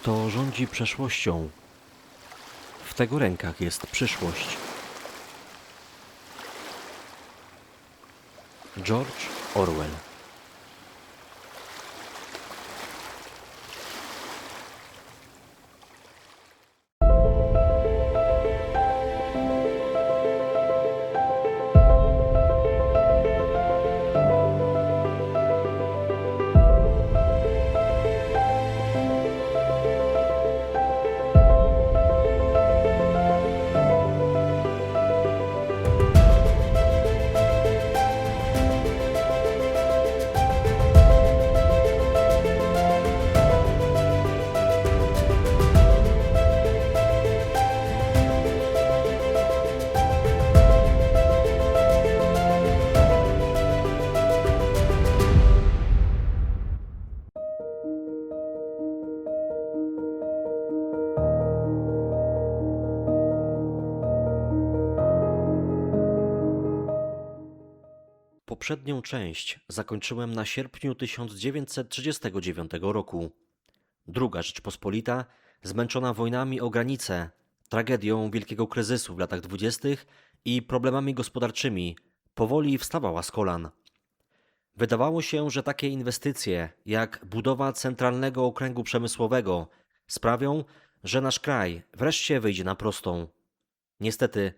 Kto rządzi przeszłością? W tego rękach jest przyszłość. George Orwell Poprzednią część zakończyłem na sierpniu 1939 roku. Druga Rzeczpospolita, zmęczona wojnami o granice, tragedią wielkiego kryzysu w latach dwudziestych i problemami gospodarczymi, powoli wstawała z kolan. Wydawało się, że takie inwestycje jak budowa centralnego okręgu przemysłowego sprawią, że nasz kraj wreszcie wyjdzie na prostą. Niestety,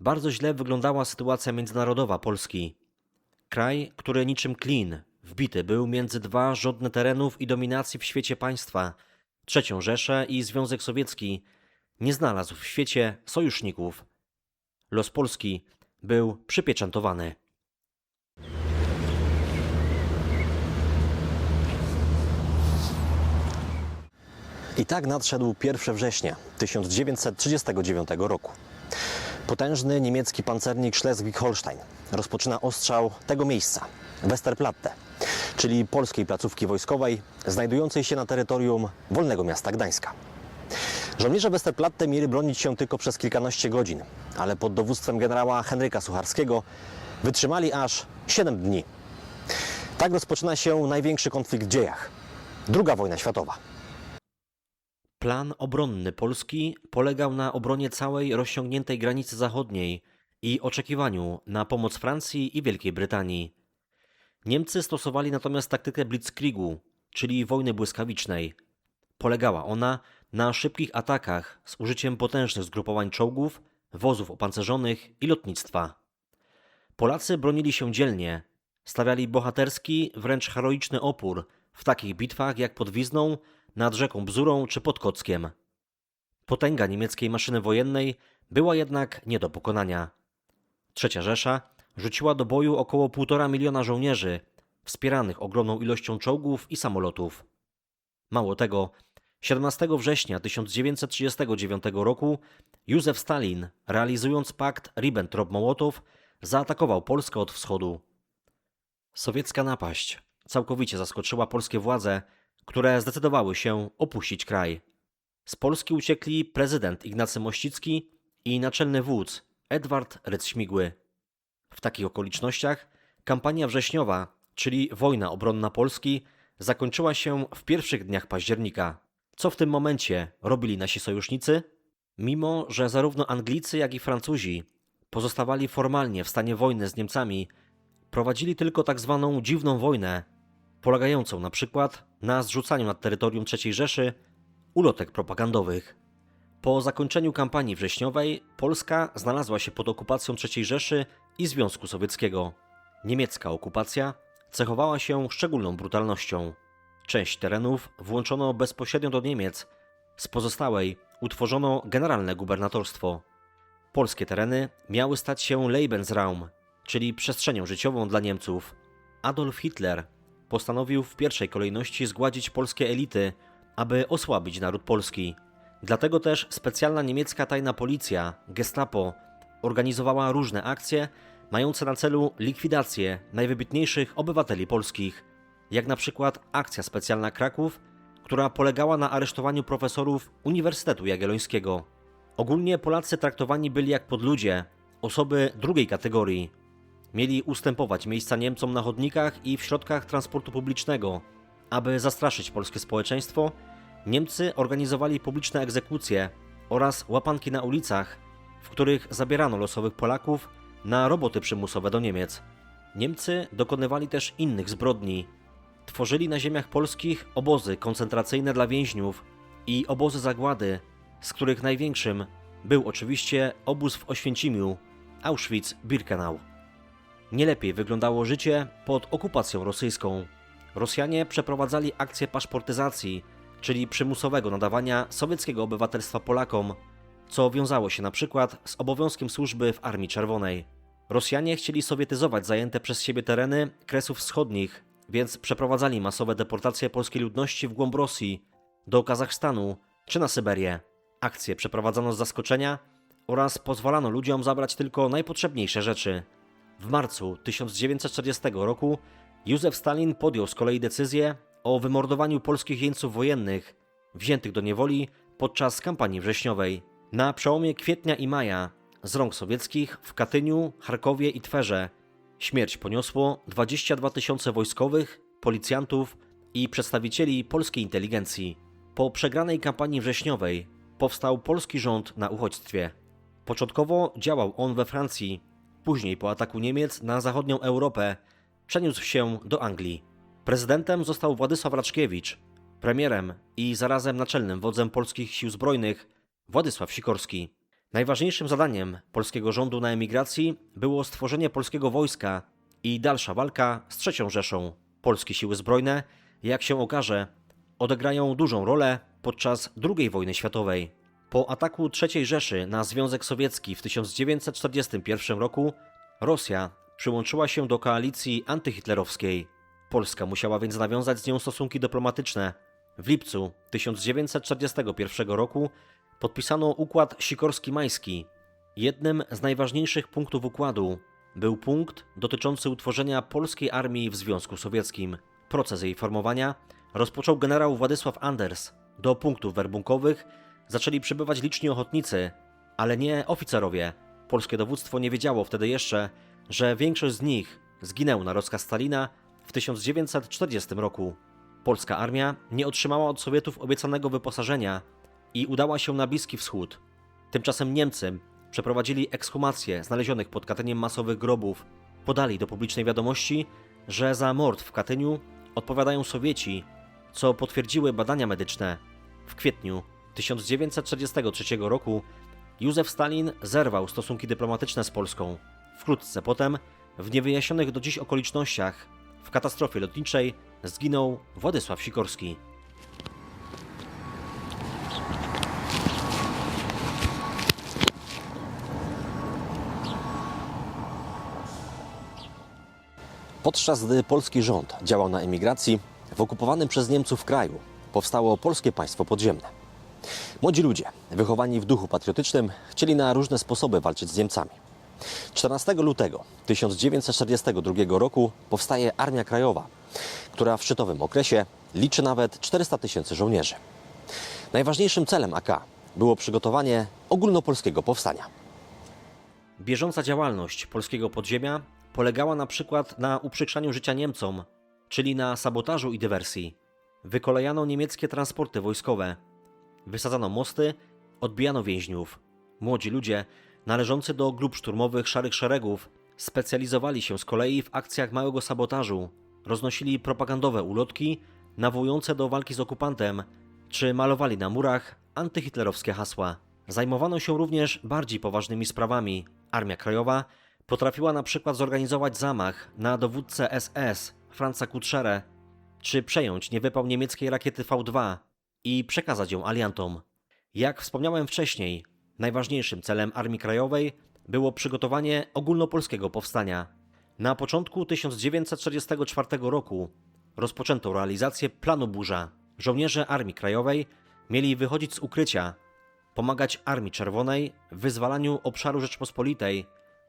bardzo źle wyglądała sytuacja międzynarodowa Polski. Kraj, który niczym klin wbity był między dwa rządne terenów i dominacji w świecie państwa, trzecią Rzeszę i Związek Sowiecki, nie znalazł w świecie sojuszników. Los Polski był przypieczętowany. I tak nadszedł 1 września 1939 roku. Potężny niemiecki pancernik Schleswig-Holstein rozpoczyna ostrzał tego miejsca, Westerplatte, czyli polskiej placówki wojskowej znajdującej się na terytorium wolnego miasta Gdańska. Żołnierze Westerplatte mieli bronić się tylko przez kilkanaście godzin, ale pod dowództwem generała Henryka Sucharskiego wytrzymali aż 7 dni. Tak rozpoczyna się największy konflikt w dziejach. Druga wojna światowa. Plan obronny Polski polegał na obronie całej rozciągniętej granicy zachodniej i oczekiwaniu na pomoc Francji i Wielkiej Brytanii. Niemcy stosowali natomiast taktykę blitzkriegu, czyli wojny błyskawicznej. Polegała ona na szybkich atakach z użyciem potężnych zgrupowań czołgów, wozów opancerzonych i lotnictwa. Polacy bronili się dzielnie, stawiali bohaterski, wręcz heroiczny opór w takich bitwach jak pod Wizną, nad rzeką Bzurą czy pod Kockiem. Potęga niemieckiej maszyny wojennej była jednak nie do pokonania. Trzecia Rzesza rzuciła do boju około półtora miliona żołnierzy, wspieranych ogromną ilością czołgów i samolotów. Mało tego, 17 września 1939 roku Józef Stalin, realizując pakt Ribbentrop-Mołotow, zaatakował Polskę od wschodu. Sowiecka napaść całkowicie zaskoczyła polskie władze, które zdecydowały się opuścić kraj. Z Polski uciekli prezydent Ignacy Mościcki i naczelny wódz Edward Rydz-Śmigły. W takich okolicznościach kampania wrześniowa, czyli wojna obronna Polski, zakończyła się w pierwszych dniach października. Co w tym momencie robili nasi sojusznicy? Mimo, że zarówno Anglicy, jak i Francuzi pozostawali formalnie w stanie wojny z Niemcami, prowadzili tylko tak zwaną dziwną wojnę, polegającą na przykład na zrzucaniu nad terytorium III Rzeszy ulotek propagandowych. Po zakończeniu kampanii wrześniowej Polska znalazła się pod okupacją III Rzeszy i Związku Sowieckiego. Niemiecka okupacja cechowała się szczególną brutalnością. Część terenów włączono bezpośrednio do Niemiec, z pozostałej utworzono generalne gubernatorstwo. Polskie tereny miały stać się Lebensraum, czyli przestrzenią życiową dla Niemców. Adolf Hitler postanowił w pierwszej kolejności zgładzić polskie elity, aby osłabić naród polski. Dlatego też specjalna niemiecka tajna policja, Gestapo, organizowała różne akcje mające na celu likwidację najwybitniejszych obywateli polskich, jak na przykład akcja specjalna Kraków, która polegała na aresztowaniu profesorów Uniwersytetu Jagiellońskiego. Ogólnie Polacy traktowani byli jak podludzie, osoby drugiej kategorii. Mieli ustępować miejsca Niemcom na chodnikach i w środkach transportu publicznego, aby zastraszyć polskie społeczeństwo Niemcy organizowali publiczne egzekucje oraz łapanki na ulicach, w których zabierano losowych Polaków na roboty przymusowe do Niemiec. Niemcy dokonywali też innych zbrodni. Tworzyli na ziemiach polskich obozy koncentracyjne dla więźniów i obozy zagłady, z których największym był oczywiście obóz w Oświęcimiu, Auschwitz-Birkenau. Nie lepiej wyglądało życie pod okupacją rosyjską. Rosjanie przeprowadzali akcję paszportyzacji, czyli przymusowego nadawania sowieckiego obywatelstwa Polakom, co wiązało się na przykład z obowiązkiem służby w Armii Czerwonej. Rosjanie chcieli sowietyzować zajęte przez siebie tereny Kresów Wschodnich, więc przeprowadzali masowe deportacje polskiej ludności w głąb Rosji, do Kazachstanu czy na Syberię. Akcje przeprowadzano z zaskoczenia oraz pozwalano ludziom zabrać tylko najpotrzebniejsze rzeczy. W marcu 1940 roku Józef Stalin podjął z kolei decyzję o wymordowaniu polskich jeńców wojennych wziętych do niewoli podczas kampanii wrześniowej. Na przełomie kwietnia i maja z rąk sowieckich w Katyniu, Charkowie i Twerze śmierć poniosło 22 tysiące wojskowych, policjantów i przedstawicieli polskiej inteligencji. Po przegranej kampanii wrześniowej powstał polski rząd na uchodźstwie. Początkowo działał on we Francji, później po ataku Niemiec na zachodnią Europę przeniósł się do Anglii. Prezydentem został Władysław Raczkiewicz, premierem i zarazem naczelnym wodzem polskich sił zbrojnych Władysław Sikorski. Najważniejszym zadaniem polskiego rządu na emigracji było stworzenie polskiego wojska i dalsza walka z III Rzeszą. Polskie siły zbrojne, jak się okaże, odegrają dużą rolę podczas II wojny światowej. Po ataku III Rzeszy na Związek Sowiecki w 1941 roku Rosja przyłączyła się do koalicji antyhitlerowskiej. Polska musiała więc nawiązać z nią stosunki dyplomatyczne. W lipcu 1941 roku podpisano układ Sikorski-Majski. Jednym z najważniejszych punktów układu był punkt dotyczący utworzenia polskiej armii w Związku Sowieckim. Proces jej formowania rozpoczął generał Władysław Anders. Do punktów werbunkowych zaczęli przybywać liczni ochotnicy, ale nie oficerowie. Polskie dowództwo nie wiedziało wtedy jeszcze, że większość z nich zginęło na rozkaz Stalina w 1940 roku. Polska armia nie otrzymała od Sowietów obiecanego wyposażenia i udała się na Bliski Wschód. Tymczasem Niemcy przeprowadzili ekshumację znalezionych pod Katyniem masowych grobów. Podali do publicznej wiadomości, że za mord w Katyniu odpowiadają Sowieci, co potwierdziły badania medyczne. W kwietniu 1943 roku Józef Stalin zerwał stosunki dyplomatyczne z Polską. Wkrótce potem, w niewyjaśnionych do dziś okolicznościach, w katastrofie lotniczej zginął Władysław Sikorski. Podczas gdy polski rząd działał na emigracji, w okupowanym przez Niemców kraju powstało polskie państwo podziemne. Młodzi ludzie, wychowani w duchu patriotycznym, chcieli na różne sposoby walczyć z Niemcami. 14 lutego 1942 roku powstaje Armia Krajowa, która w szczytowym okresie liczy nawet 400 tysięcy żołnierzy. Najważniejszym celem AK było przygotowanie ogólnopolskiego powstania. Bieżąca działalność polskiego podziemia polegała na przykład na uprzykrzaniu życia Niemcom, czyli na sabotażu i dywersji. Wykolejano niemieckie transporty wojskowe, wysadzano mosty, odbijano więźniów. Młodzi ludzie, należący do grup szturmowych Szarych Szeregów, specjalizowali się z kolei w akcjach małego sabotażu, roznosili propagandowe ulotki nawołujące do walki z okupantem, czy malowali na murach antyhitlerowskie hasła. Zajmowano się również bardziej poważnymi sprawami. Armia Krajowa potrafiła na przykład zorganizować zamach na dowódcę SS Franza Kutschere, czy przejąć niewypał niemieckiej rakiety V2 i przekazać ją aliantom. Jak wspomniałem wcześniej, najważniejszym celem Armii Krajowej było przygotowanie ogólnopolskiego powstania. Na początku 1944 roku rozpoczęto realizację planu Burza. Żołnierze Armii Krajowej mieli wychodzić z ukrycia, pomagać Armii Czerwonej w wyzwalaniu obszaru Rzeczpospolitej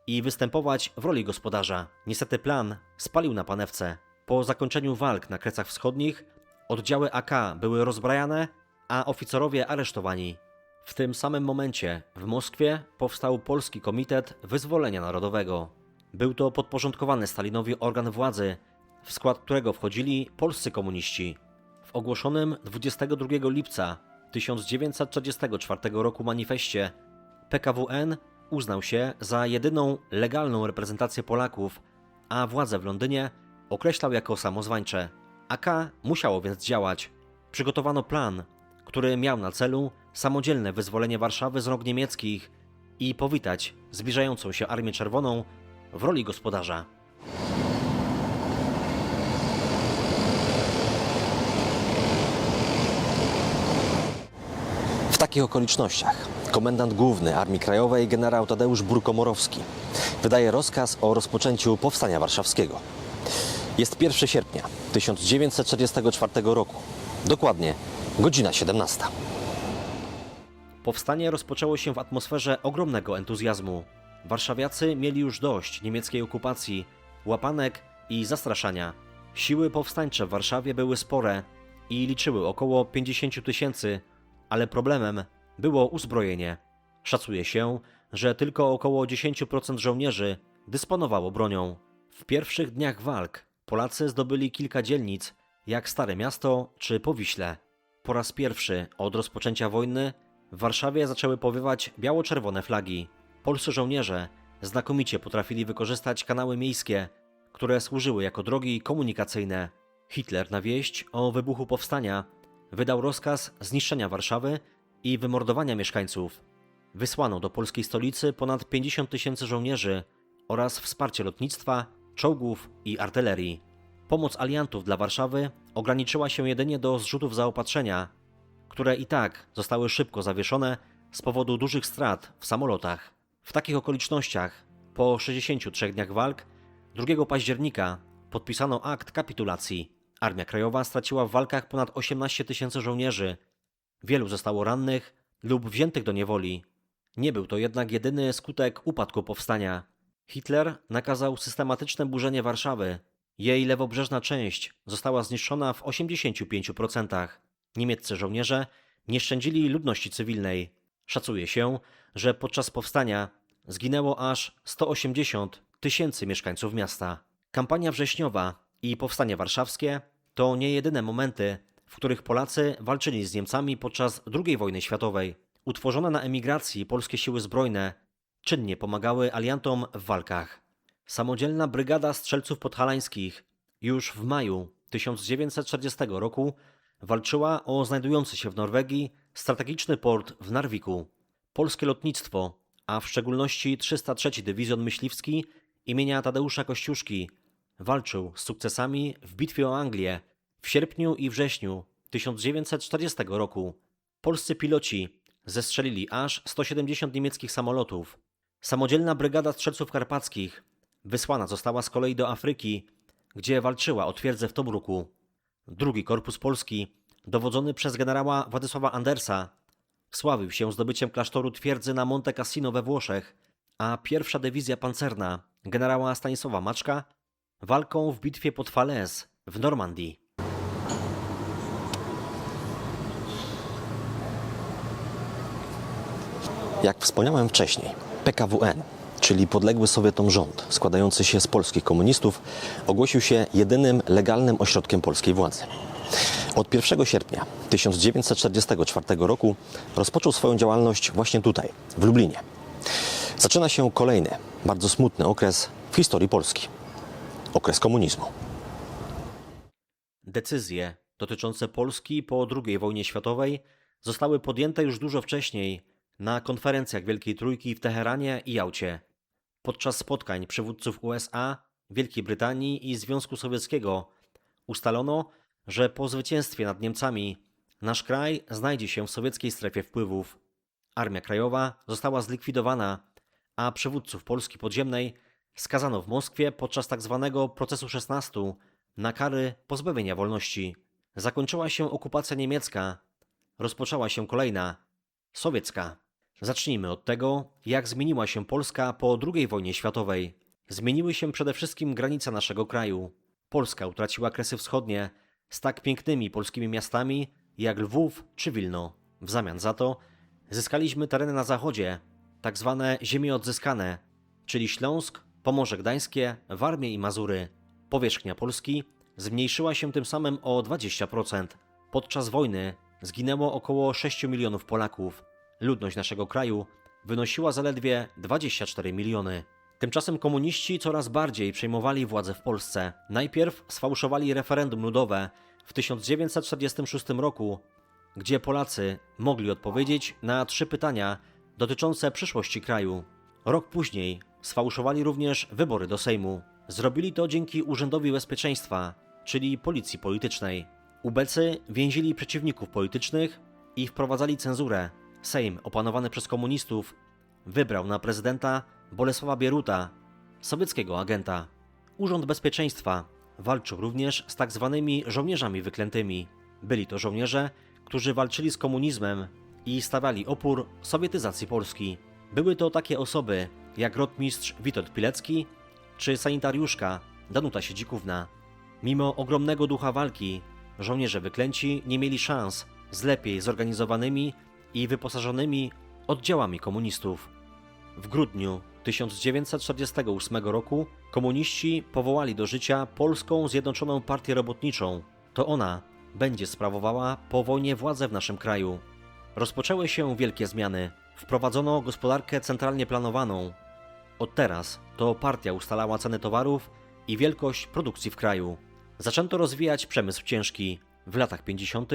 i występować w roli gospodarza. Niestety plan spalił na panewce. Po zakończeniu walk na Krecach Wschodnich oddziały AK były rozbrajane, a oficerowie aresztowani. W tym samym momencie w Moskwie powstał Polski Komitet Wyzwolenia Narodowego. Był to podporządkowany Stalinowi organ władzy, w skład którego wchodzili polscy komuniści. W ogłoszonym 22 lipca 1944 roku manifestie PKWN uznał się za jedyną legalną reprezentację Polaków, a władze w Londynie określał jako samozwańcze. AK musiało więc działać. Przygotowano plan, który miał na celu samodzielne wyzwolenie Warszawy z rąk niemieckich i powitać zbliżającą się Armię Czerwoną w roli gospodarza. W takich okolicznościach komendant główny Armii Krajowej generał Tadeusz Burkomorowski wydaje rozkaz o rozpoczęciu Powstania Warszawskiego. Jest 1 sierpnia 1944 roku, dokładnie godzina 17. Powstanie rozpoczęło się w atmosferze ogromnego entuzjazmu. Warszawiacy mieli już dość niemieckiej okupacji, łapanek i zastraszania. Siły powstańcze w Warszawie były spore i liczyły około 50 tysięcy, ale problemem było uzbrojenie. Szacuje się, że tylko około 10% żołnierzy dysponowało bronią. W pierwszych dniach walk Polacy zdobyli kilka dzielnic, jak Stare Miasto czy Powiśle. Po raz pierwszy od rozpoczęcia wojny w Warszawie zaczęły powiewać biało-czerwone flagi. Polscy żołnierze znakomicie potrafili wykorzystać kanały miejskie, które służyły jako drogi komunikacyjne. Hitler na wieść o wybuchu powstania wydał rozkaz zniszczenia Warszawy i wymordowania mieszkańców. Wysłano do polskiej stolicy ponad 50 tysięcy żołnierzy oraz wsparcie lotnictwa, czołgów i artylerii. Pomoc aliantów dla Warszawy ograniczyła się jedynie do zrzutów zaopatrzenia, które i tak zostały szybko zawieszone z powodu dużych strat w samolotach. W takich okolicznościach, po 63 dniach walk, 2 października podpisano akt kapitulacji. Armia Krajowa straciła w walkach ponad 18 tysięcy żołnierzy. Wielu zostało rannych lub wziętych do niewoli. Nie był to jednak jedyny skutek upadku powstania. Hitler nakazał systematyczne burzenie Warszawy. Jej lewobrzeżna część została zniszczona w 85%. Niemieccy żołnierze nie szczędzili ludności cywilnej. Szacuje się, że podczas powstania zginęło aż 180 tysięcy mieszkańców miasta. Kampania wrześniowa i powstanie warszawskie to nie jedyne momenty, w których Polacy walczyli z Niemcami podczas II wojny światowej. Utworzone na emigracji polskie siły zbrojne czynnie pomagały aliantom w walkach. Samodzielna Brygada Strzelców Podhalańskich już w maju 1940 roku walczyła o znajdujący się w Norwegii strategiczny port w Narwiku. Polskie lotnictwo, a w szczególności 303 Dywizjon Myśliwski imienia Tadeusza Kościuszki, walczył z sukcesami w bitwie o Anglię w sierpniu i wrześniu 1940 roku. Polscy piloci zestrzelili aż 170 niemieckich samolotów. Samodzielna Brygada Strzelców Karpackich wysłana została z kolei do Afryki, gdzie walczyła o twierdzę w Tobruku. Drugi Korpus Polski, dowodzony przez generała Władysława Andersa, wsławił się zdobyciem klasztoru twierdzy na Monte Cassino we Włoszech, a pierwsza dywizja pancerna generała Stanisława Maczka walką w bitwie pod Falaise w Normandii. Jak wspomniałem wcześniej, PKWN, czyli podległy Sowietom rząd składający się z polskich komunistów, ogłosił się jedynym legalnym ośrodkiem polskiej władzy. Od 1 sierpnia 1944 roku rozpoczął swoją działalność właśnie tutaj, w Lublinie. Zaczyna się kolejny, bardzo smutny okres w historii Polski. Okres komunizmu. Decyzje dotyczące Polski po II wojnie światowej zostały podjęte już dużo wcześniej na konferencjach Wielkiej Trójki w Teheranie i Jałcie. Podczas spotkań przywódców USA, Wielkiej Brytanii i Związku Sowieckiego ustalono, że po zwycięstwie nad Niemcami nasz kraj znajdzie się w sowieckiej strefie wpływów. Armia Krajowa została zlikwidowana, a przywódców Polski Podziemnej skazano w Moskwie podczas tzw. procesu 16 na kary pozbawienia wolności. Zakończyła się okupacja niemiecka, rozpoczęła się kolejna, sowiecka. Zacznijmy od tego, jak zmieniła się Polska po II wojnie światowej. Zmieniły się przede wszystkim granice naszego kraju. Polska utraciła kresy wschodnie z tak pięknymi polskimi miastami jak Lwów czy Wilno. W zamian za to zyskaliśmy tereny na zachodzie, tak zwane ziemie odzyskane, czyli Śląsk, Pomorze Gdańskie, Warmię i Mazury. Powierzchnia Polski zmniejszyła się tym samym o 20%. Podczas wojny zginęło około 6 milionów Polaków. Ludność naszego kraju wynosiła zaledwie 24 miliony. Tymczasem komuniści coraz bardziej przejmowali władzę w Polsce. Najpierw sfałszowali referendum ludowe w 1946 roku, gdzie Polacy mogli odpowiedzieć na trzy pytania dotyczące przyszłości kraju. Rok później sfałszowali również wybory do Sejmu. Zrobili to dzięki Urzędowi Bezpieczeństwa, czyli Policji Politycznej. Ubecy więzili przeciwników politycznych i wprowadzali cenzurę. Sejm, opanowany przez komunistów, wybrał na prezydenta Bolesława Bieruta, sowieckiego agenta. Urząd Bezpieczeństwa walczył również z tak zwanymi żołnierzami wyklętymi. Byli to żołnierze, którzy walczyli z komunizmem i stawiali opór sowietyzacji Polski. Były to takie osoby jak rotmistrz Witold Pilecki czy sanitariuszka Danuta Siedzikówna. Mimo ogromnego ducha walki, żołnierze wyklęci nie mieli szans z lepiej zorganizowanymi i wyposażonymi oddziałami komunistów. W grudniu 1948 roku komuniści powołali do życia Polską Zjednoczoną Partię Robotniczą. To ona będzie sprawowała po wojnie władzę w naszym kraju. Rozpoczęły się wielkie zmiany. Wprowadzono gospodarkę centralnie planowaną. Od teraz to partia ustalała ceny towarów i wielkość produkcji w kraju. Zaczęto rozwijać przemysł ciężki. W latach 50.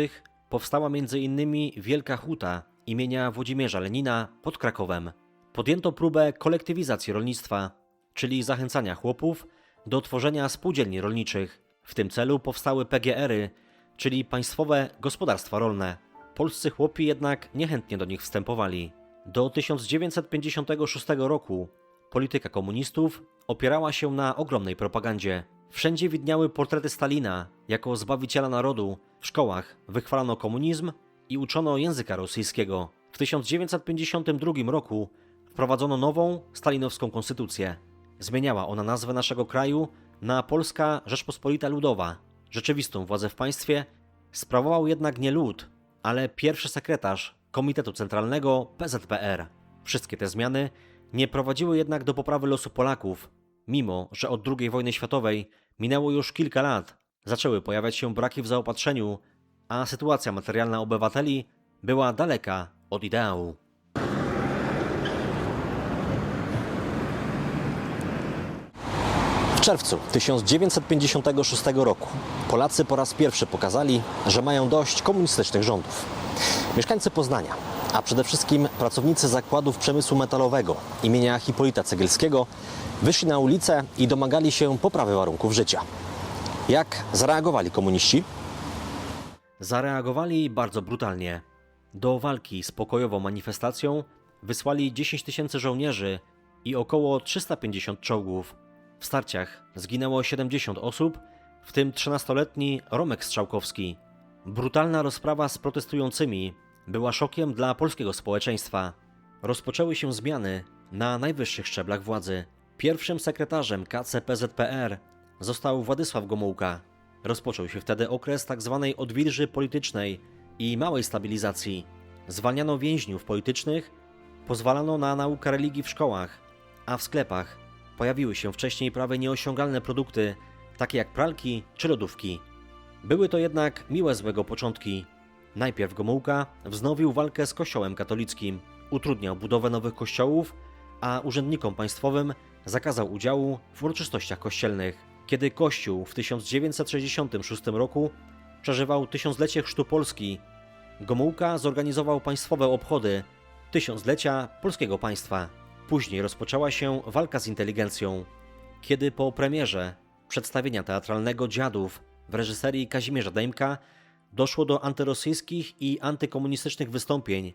powstała m.in. Wielka Huta imienia Włodzimierza Lenina pod Krakowem. Podjęto próbę kolektywizacji rolnictwa, czyli zachęcania chłopów do tworzenia spółdzielni rolniczych. W tym celu powstały PGR-y, czyli Państwowe Gospodarstwa Rolne. Polscy chłopi jednak niechętnie do nich wstępowali. Do 1956 roku polityka komunistów opierała się na ogromnej propagandzie. Wszędzie widniały portrety Stalina jako zbawiciela narodu. W szkołach wychwalano komunizm i uczono języka rosyjskiego. W 1952 roku wprowadzono nową stalinowską konstytucję. Zmieniała ona nazwę naszego kraju na Polska Rzeczpospolita Ludowa. Rzeczywistą władzę w państwie sprawował jednak nie lud, ale pierwszy sekretarz Komitetu Centralnego PZPR. Wszystkie te zmiany nie prowadziły jednak do poprawy losu Polaków, mimo że od II wojny światowej minęło już kilka lat, zaczęły pojawiać się braki w zaopatrzeniu, a sytuacja materialna obywateli była daleka od ideału. W czerwcu 1956 roku Polacy po raz pierwszy pokazali, że mają dość komunistycznych rządów. Mieszkańcy Poznania, a przede wszystkim pracownicy zakładów przemysłu metalowego imienia Hipolita Cegielskiego wyszli na ulicę i domagali się poprawy warunków życia. Jak zareagowali komuniści? Zareagowali bardzo brutalnie. Do walki z pokojową manifestacją wysłali 10 tysięcy żołnierzy i około 350 czołgów. W starciach zginęło 70 osób, w tym 13-letni Romek Strzałkowski. Brutalna rozprawa z protestującymi była szokiem dla polskiego społeczeństwa. Rozpoczęły się zmiany na najwyższych szczeblach władzy. Pierwszym sekretarzem KCPZPR został Władysław Gomułka. Rozpoczął się wtedy okres tzw. odwilży politycznej i małej stabilizacji. Zwalniano więźniów politycznych, pozwalano na naukę religii w szkołach, a w sklepach pojawiły się wcześniej prawie nieosiągalne produkty, takie jak pralki czy lodówki. Były to jednak miłe złego początki. Najpierw Gomułka wznowił walkę z Kościołem katolickim, utrudniał budowę nowych kościołów, a urzędnikom państwowym zakazał udziału w uroczystościach kościelnych. Kiedy Kościół w 1966 roku przeżywał tysiąclecie chrztu Polski, Gomułka zorganizował państwowe obchody tysiąclecia polskiego państwa. Później rozpoczęła się walka z inteligencją, kiedy po premierze przedstawienia teatralnego Dziadów w reżyserii Kazimierza Dejmka doszło do antyrosyjskich i antykomunistycznych wystąpień.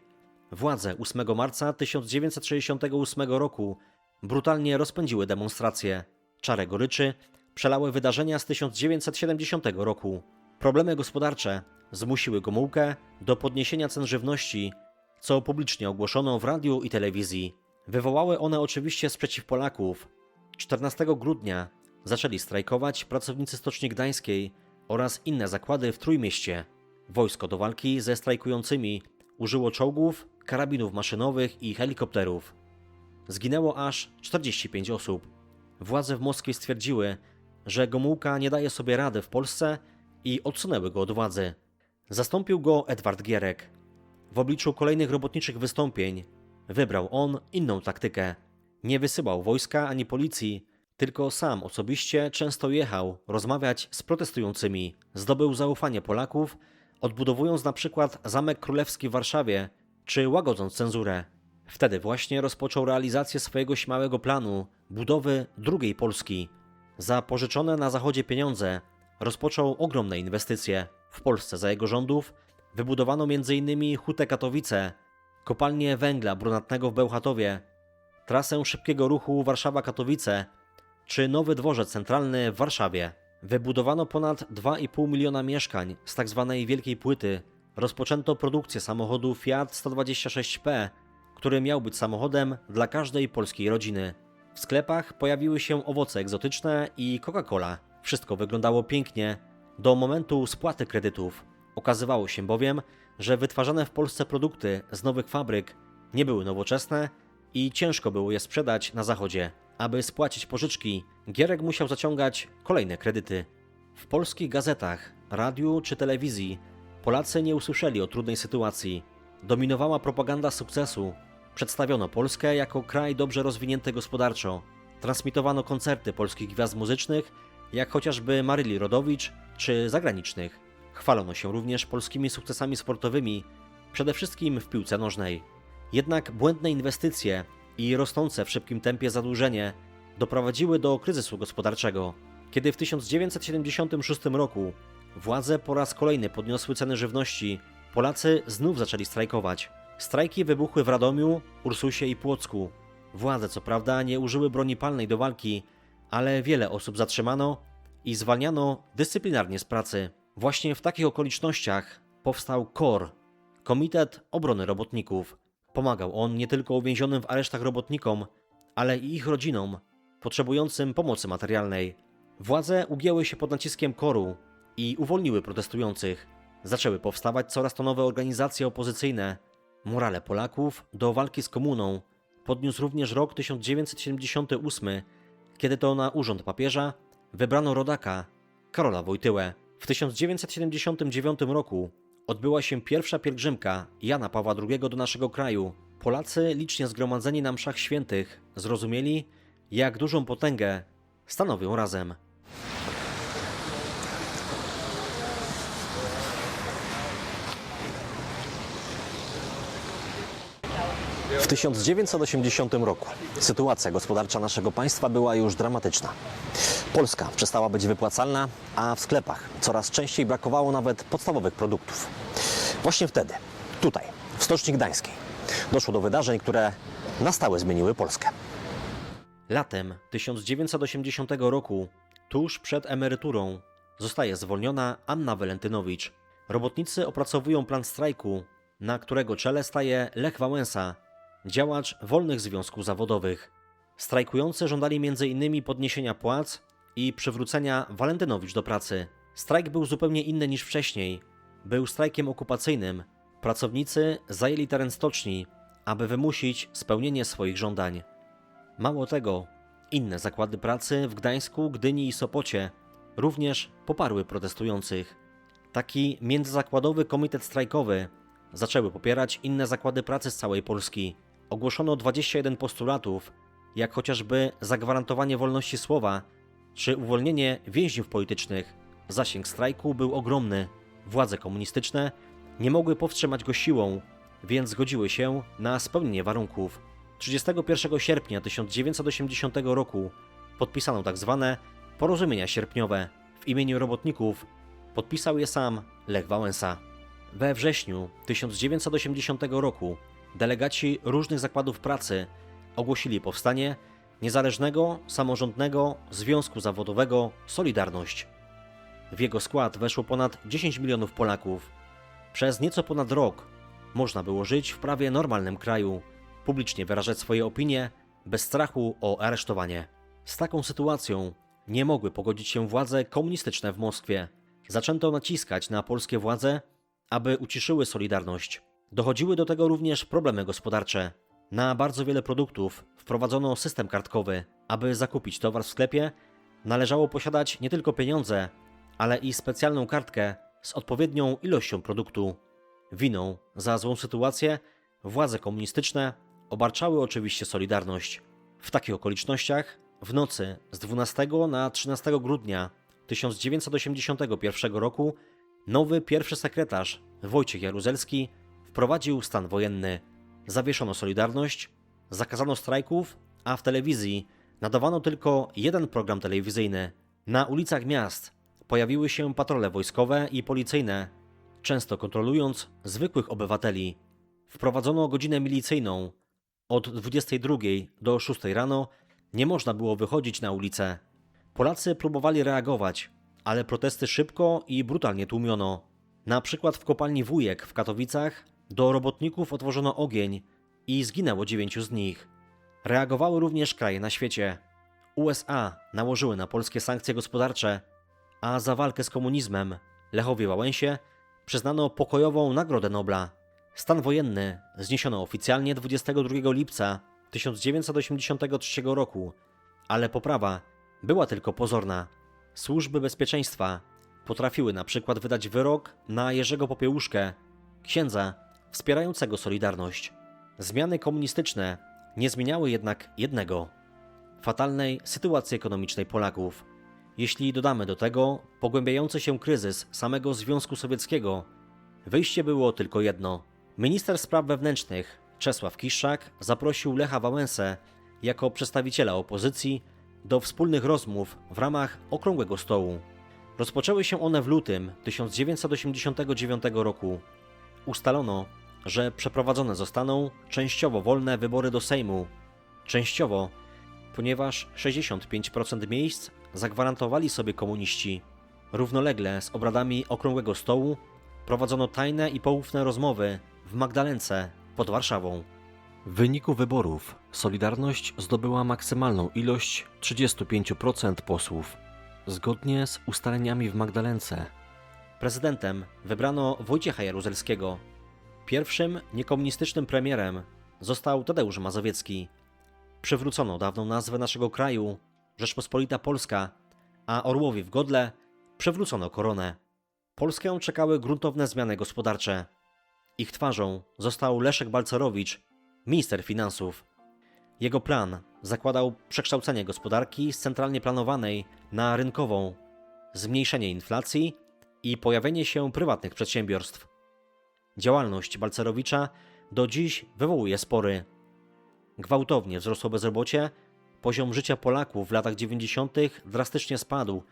Władze 8 marca 1968 roku brutalnie rozpędziły demonstracje. Czarę goryczy przelały wydarzenia z 1970 roku. Problemy gospodarcze zmusiły Gomułkę do podniesienia cen żywności, co publicznie ogłoszono w radiu i telewizji. Wywołały one oczywiście sprzeciw Polaków. 14 grudnia zaczęli strajkować pracownicy Stoczni Gdańskiej oraz inne zakłady w Trójmieście. Wojsko do walki ze strajkującymi użyło czołgów, karabinów maszynowych i helikopterów. Zginęło aż 45 osób. Władze w Moskwie stwierdziły, że Gomułka nie daje sobie rady w Polsce i odsunęły go od władzy. Zastąpił go Edward Gierek. W obliczu kolejnych robotniczych wystąpień wybrał on inną taktykę. Nie wysyłał wojska ani policji, tylko sam osobiście często jechał rozmawiać z protestującymi. Zdobył zaufanie Polaków, odbudowując na przykład Zamek Królewski w Warszawie, czy łagodząc cenzurę. Wtedy właśnie rozpoczął realizację swojego śmiałego planu budowy drugiej Polski. Za pożyczone na zachodzie pieniądze rozpoczął ogromne inwestycje. W Polsce za jego rządów wybudowano m.in. Hutę Katowice, kopalnię węgla brunatnego w Bełchatowie, trasę szybkiego ruchu Warszawa-Katowice czy nowy dworzec centralny w Warszawie. Wybudowano ponad 2,5 miliona mieszkań z tzw. wielkiej płyty. Rozpoczęto produkcję samochodu Fiat 126P, który miał być samochodem dla każdej polskiej rodziny. W sklepach pojawiły się owoce egzotyczne i Coca-Cola. Wszystko wyglądało pięknie do momentu spłaty kredytów. Okazywało się bowiem, że wytwarzane w Polsce produkty z nowych fabryk nie były nowoczesne i ciężko było je sprzedać na zachodzie. Aby spłacić pożyczki, Gierek musiał zaciągać kolejne kredyty. W polskich gazetach, radiu czy telewizji Polacy nie usłyszeli o trudnej sytuacji. Dominowała propaganda sukcesu. Przedstawiono Polskę jako kraj dobrze rozwinięty gospodarczo. Transmitowano koncerty polskich gwiazd muzycznych, jak chociażby Maryli Rodowicz czy zagranicznych. Chwalono się również polskimi sukcesami sportowymi, przede wszystkim w piłce nożnej. Jednak błędne inwestycje i rosnące w szybkim tempie zadłużenie doprowadziły do kryzysu gospodarczego. Kiedy w 1976 roku władze po raz kolejny podniosły ceny żywności, Polacy znów zaczęli strajkować. Strajki wybuchły w Radomiu, Ursusie i Płocku. Władze co prawda nie użyły broni palnej do walki, ale wiele osób zatrzymano i zwalniano dyscyplinarnie z pracy. Właśnie w takich okolicznościach powstał KOR, Komitet Obrony Robotników. Pomagał on nie tylko uwięzionym w aresztach robotnikom, ale i ich rodzinom, potrzebującym pomocy materialnej. Władze ugięły się pod naciskiem koru i uwolniły protestujących. Zaczęły powstawać coraz to nowe organizacje opozycyjne. Morale Polaków do walki z komuną podniósł również rok 1978, kiedy to na urząd papieża wybrano rodaka Karola Wojtyłę. W 1979 roku odbyła się pierwsza pielgrzymka Jana Pawła II do naszego kraju. Polacy, licznie zgromadzeni na mszach świętych, zrozumieli, jak dużą potęgę stanowią razem. W 1980 roku sytuacja gospodarcza naszego państwa była już dramatyczna. Polska przestała być wypłacalna, a w sklepach coraz częściej brakowało nawet podstawowych produktów. Właśnie wtedy, tutaj, w Stoczni Gdańskiej, doszło do wydarzeń, które na stałe zmieniły Polskę. Latem 1980 roku, tuż przed emeryturą, zostaje zwolniona Anna Walentynowicz. Robotnicy opracowują plan strajku, na którego czele staje Lech Wałęsa, działacz wolnych związków zawodowych. Strajkujący żądali m.in. podniesienia płac i przywrócenia Walentynowicz do pracy. Strajk był zupełnie inny niż wcześniej. Był strajkiem okupacyjnym. Pracownicy zajęli teren stoczni, aby wymusić spełnienie swoich żądań. Mało tego, inne zakłady pracy w Gdańsku, Gdyni i Sopocie również poparły protestujących. Taki międzyzakładowy komitet strajkowy zaczęły popierać inne zakłady pracy z całej Polski. Ogłoszono 21 postulatów, jak chociażby zagwarantowanie wolności słowa czy uwolnienie więźniów politycznych. Zasięg strajku był ogromny. Władze komunistyczne nie mogły powstrzymać go siłą, więc zgodziły się na spełnienie warunków. 31 sierpnia 1980 roku podpisano tzw. porozumienia sierpniowe. W imieniu robotników podpisał je sam Lech Wałęsa. We wrześniu 1980 roku delegaci różnych zakładów pracy ogłosili powstanie niezależnego, samorządnego związku zawodowego Solidarność. W jego skład weszło ponad 10 milionów Polaków. Przez nieco ponad rok można było żyć w prawie normalnym kraju, publicznie wyrażać swoje opinie bez strachu o aresztowanie. Z taką sytuacją nie mogły pogodzić się władze komunistyczne w Moskwie. Zaczęto naciskać na polskie władze, aby uciszyły Solidarność. Dochodziły do tego również problemy gospodarcze. Na bardzo wiele produktów wprowadzono system kartkowy. Aby zakupić towar w sklepie, należało posiadać nie tylko pieniądze, ale i specjalną kartkę z odpowiednią ilością produktu. Winą za złą sytuację władze komunistyczne obarczały oczywiście Solidarność. W takich okolicznościach w nocy z 12 na 13 grudnia 1981 roku nowy pierwszy sekretarz Wojciech Jaruzelski wprowadził stan wojenny. Zawieszono Solidarność, zakazano strajków, a w telewizji nadawano tylko jeden program telewizyjny. Na ulicach miast pojawiły się patrole wojskowe i policyjne, często kontrolując zwykłych obywateli. Wprowadzono godzinę milicyjną. Od 22 do 6 rano nie można było wychodzić na ulicę. Polacy próbowali reagować, ale protesty szybko i brutalnie tłumiono. Na przykład w kopalni Wujek w Katowicach do robotników otworzono ogień i zginęło dziewięciu z nich. Reagowały również kraje na świecie. USA nałożyły na Polskie sankcje gospodarcze, a za walkę z komunizmem Lechowi Wałęsie przyznano pokojową Nagrodę Nobla. Stan wojenny zniesiono oficjalnie 22 lipca 1983 roku, ale poprawa była tylko pozorna. Służby bezpieczeństwa potrafiły na przykład wydać wyrok na Jerzego Popiełuszkę, księdza wspierającego Solidarność. Zmiany komunistyczne nie zmieniały jednak jednego fatalnej sytuacji ekonomicznej Polaków. Jeśli dodamy do tego pogłębiający się kryzys samego Związku Sowieckiego, wyjście było tylko jedno. Minister spraw wewnętrznych Czesław Kiszczak zaprosił Lecha Wałęsę jako przedstawiciela opozycji do wspólnych rozmów w ramach Okrągłego Stołu. Rozpoczęły się one w lutym 1989 roku. Ustalono, że przeprowadzone zostaną częściowo wolne wybory do Sejmu, częściowo, ponieważ 65% miejsc zagwarantowali sobie komuniści. Równolegle z obradami Okrągłego Stołu prowadzono tajne i poufne rozmowy w Magdalence pod Warszawą. W wyniku wyborów Solidarność zdobyła maksymalną ilość 35% posłów, zgodnie z ustaleniami w Magdalence. Prezydentem wybrano Wojciecha Jaruzelskiego. Pierwszym niekomunistycznym premierem został Tadeusz Mazowiecki. Przywrócono dawną nazwę naszego kraju Rzeczpospolita Polska, a Orłowi w godle przywrócono koronę. Polskę czekały gruntowne zmiany gospodarcze. Ich twarzą został Leszek Balcerowicz, minister finansów. Jego plan zakładał przekształcenie gospodarki z centralnie planowanej na rynkową, zmniejszenie inflacji i pojawienie się prywatnych przedsiębiorstw. Działalność Balcerowicza do dziś wywołuje spory. Gwałtownie wzrosło bezrobocie, poziom życia Polaków w latach 90. drastycznie spadł,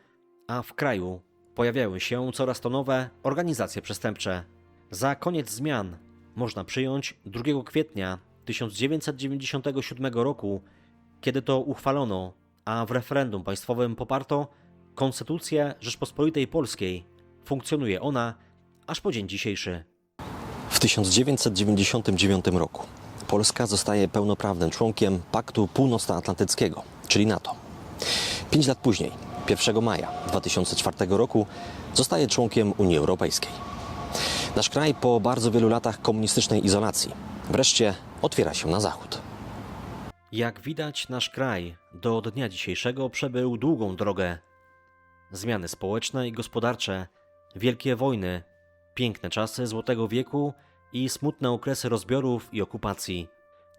a w kraju pojawiały się coraz to nowe organizacje przestępcze. Za koniec zmian można przyjąć 2 kwietnia 1997 roku, kiedy to uchwalono, a w referendum państwowym poparto Konstytucję Rzeczpospolitej Polskiej. Funkcjonuje ona aż po dzień dzisiejszy. W 1999 roku Polska zostaje pełnoprawnym członkiem Paktu Północnoatlantyckiego, czyli NATO. Pięć lat później, 1 maja 2004 roku, zostaje członkiem Unii Europejskiej. Nasz kraj po bardzo wielu latach komunistycznej izolacji wreszcie otwiera się na zachód. Jak widać, nasz kraj do dnia dzisiejszego przebył długą drogę. Zmiany społeczne i gospodarcze, wielkie wojny, piękne czasy Złotego Wieku i smutne okresy rozbiorów i okupacji.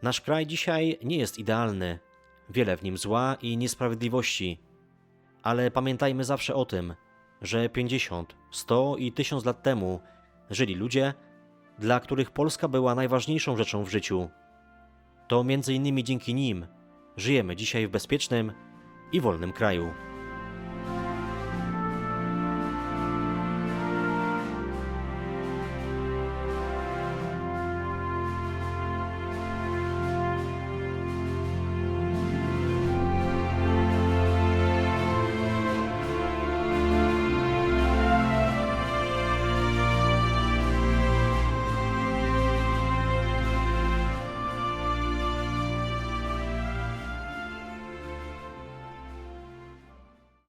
Nasz kraj dzisiaj nie jest idealny, wiele w nim zła i niesprawiedliwości. Ale pamiętajmy zawsze o tym, że 50, 100 i 1000 lat temu żyli ludzie, dla których Polska była najważniejszą rzeczą w życiu. To między innymi dzięki nim żyjemy dzisiaj w bezpiecznym i wolnym kraju.